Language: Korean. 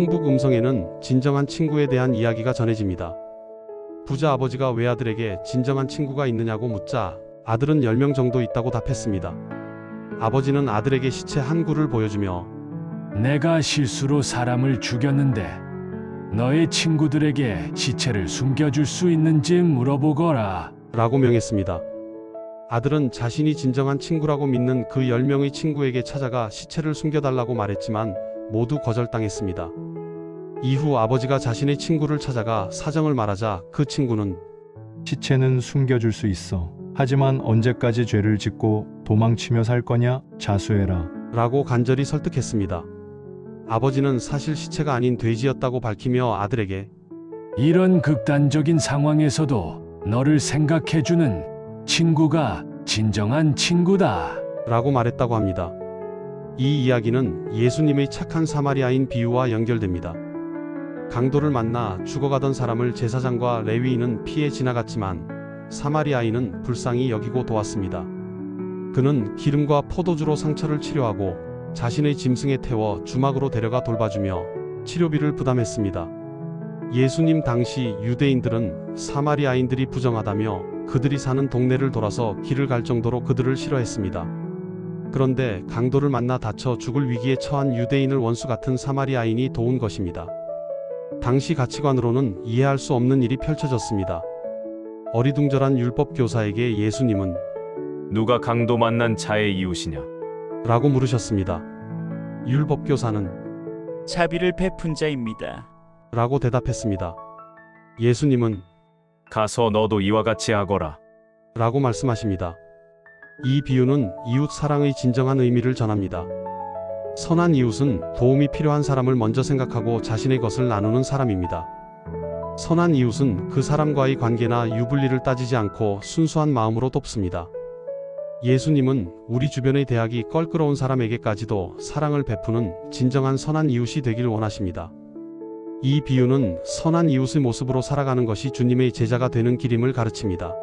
충북 음성에는 진정한 친구에 대한 이야기가 전해집니다. 부자 아버지가 외아들에게 진정한 친구가 있느냐고 묻자 아들은 10명 정도 있다고 답했습니다. 아버지는 아들에게 시체 한 구를 보여주며 내가 실수로 사람을 죽였는데 너의 친구들에게 시체를 숨겨줄 수 있는지 물어보거라. 라고 명했습니다. 아들은 자신이 진정한 친구라고 믿는 그 10명의 친구에게 찾아가 시체를 숨겨달라고 말했지만 모두 거절당했습니다. 이후 아버지가 자신의 친구를 찾아가 사정을 말하자 그 친구는 시체는 숨겨줄 수 있어. 하지만 언제까지 죄를 짓고 도망치며 살 거냐? 자수해라. 라고 간절히 설득했습니다. 아버지는 사실 시체가 아닌 돼지였다고 밝히며 아들에게 이런 극단적인 상황에서도 너를 생각해주는 친구가 진정한 친구다. 라고 말했다고 합니다. 이 이야기는 예수님의 착한 사마리아인 비유와 연결됩니다. 강도를 만나 죽어가던 사람을 제사장과 레위인은 피해 지나갔지만 사마리아인은 불쌍히 여기고 도왔습니다. 그는 기름과 포도주로 상처를 치료하고 자신의 짐승에 태워 주막으로 데려가 돌봐주며 치료비를 부담했습니다. 예수님 당시 유대인들은 사마리아인들이 부정하다며 그들이 사는 동네를 돌아서 길을 갈 정도로 그들을 싫어했습니다. 그런데 강도를 만나 다쳐 죽을 위기에 처한 유대인을 원수 같은 사마리아인이 도운 것입니다. 당시 가치관으로는 이해할 수 없는 일이 펼쳐졌습니다. 어리둥절한 율법 교사에게 예수님은 누가 강도 만난 자의 이웃이냐? 라고 물으셨습니다. 율법 교사는 자비를 베푼 자입니다. 라고 대답했습니다. 예수님은 가서 너도 이와 같이 하거라. 라고 말씀하십니다. 이 비유는 이웃 사랑의 진정한 의미를 전합니다. 선한 이웃은 도움이 필요한 사람을 먼저 생각하고 자신의 것을 나누는 사람입니다. 선한 이웃은 그 사람과의 관계나 유불리를 따지지 않고 순수한 마음으로 돕습니다. 예수님은 우리 주변의 대학이 껄끄러운 사람에게까지도 사랑을 베푸는 진정한 선한 이웃이 되길 원하십니다. 이 비유는 선한 이웃의 모습으로 살아가는 것이 주님의 제자가 되는 길임을 가르칩니다.